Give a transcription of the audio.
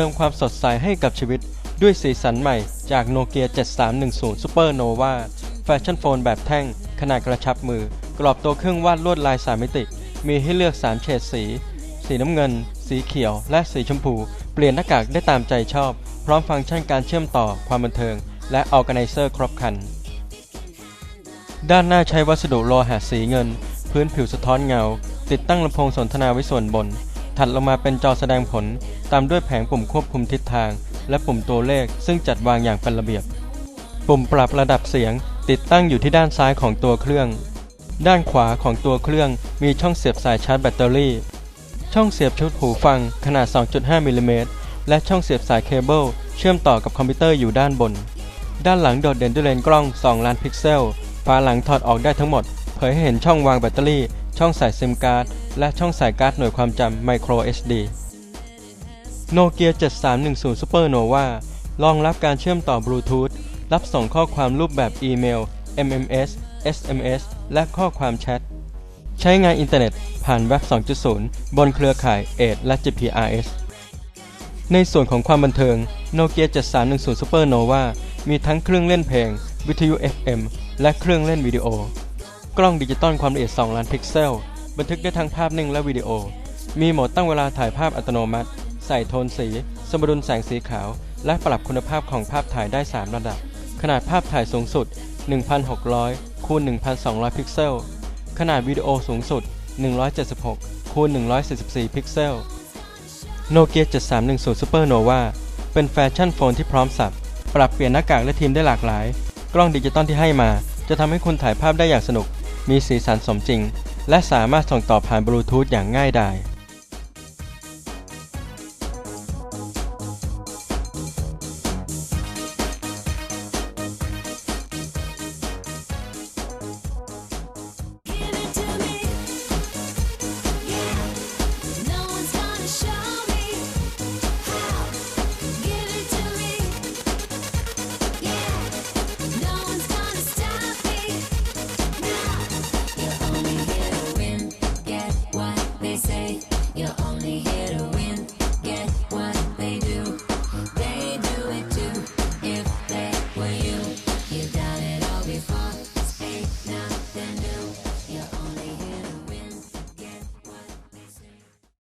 เติมความสดใสให้กับชีวิต ด้วยสีสันใหม่จากโนเกีย7310 Super Nova แฟชั่นโฟนแบบแท่ง ขนาดกระชับมือ กรอบตัวเครื่องวาดลวดลาย3มิติ มีให้เลือก 3 เฉดสี สีน้ำเงิน สีเขียว และสีชมพู เปลี่ยนหน้ากากได้ตามใจชอบ พร้อมฟังก์ชันการเชื่อมต่อความบันเทิง และออแก z เซอร์ครบครัน ด้านหน้าใช้วัสดุโลหะสีเงิน พื้นผิวสะท้อนเงา ติดตั้งลำโพงสนทนาไว้ส่วนบน ถัดลงมาเป็นจอแสดงผล ตามด้วยแผงปุ่มควบคุมทิศทาง และปุ่มตัวเลขซึ่งจัดวางอย่างเป็นระเบียบ ปุ่มปรับระดับเสียง ติดตั้งอยู่ที่ด้านซ้ายของตัวเครื่อง ด้านขวาของตัวเครื่องมีช่องเสียบสายชาร์จแบตเตอรี่ ช่องเสียบชุดหูฟังขนาด 2.5มิลลิเมตรและช่องเสียบสายเคเบิลเชื่อมต่อกับคอมพิวเตอร์อยู่ด้านบน ด้านหลังโดดเด่นด้วยเลนส์กล้อง 2 ล้านพิกเซลฝาหลังถอดออกได้ทั้งหมด เผยให้เห็นช่องวางแบตเตอรี่ ช่องใส่ซิมการ์ด และช่องใส่การ์ดหน่วยความจำ Micro SD โนเกีย7310 Super Nova รองรับการเชื่อมต่อบลูทูธ รับส่งข้อความรูปแบบอีเมล MMS SMS และข้อความแชท ใช้งานอินเทอร์เน็ตผ่านเว็บ 2.0 บนเครือข่าย a อและ GPRS ในส่วนของความบันเทิง Nokia 7310 Super Nova มีทั้งเครื่องเล่นเพลง วิทยุ FM และเครื่องเล่นวิดีโอ กล้องดิจิตอลความละเอียด 2 ล้านพิกเซล บันทึกได้ทั้งภาพนิ่งและวิดีโอ มีโหมดตั้งเวลาถ่ายภาพอัตโนมัติ ใส่โทนสี สมดุลแสงสีขาว และปรับคุณภาพของภาพถ่ายได้ 3 ระดับ ขนาดภาพถ่ายสูงสุด 1,600 คูณ 1,200 พิกเซล ขนาดวิดีโอสูงสุด 176 คูณ 144 พิกเซลโนเกีย7310 Super Nova เป็นแฟชั่นโฟนที่พร้อมสับ ปรับเปลี่ยนหน้ากากและทีมได้หลากหลาย กล้องดิจิตอลที่ให้มา จะทำให้คุณถ่ายภาพได้อย่างสนุก มีสีสันสมจริง และสามารถส่งต่อผ่านบลูทูธอย่างง่ายดาย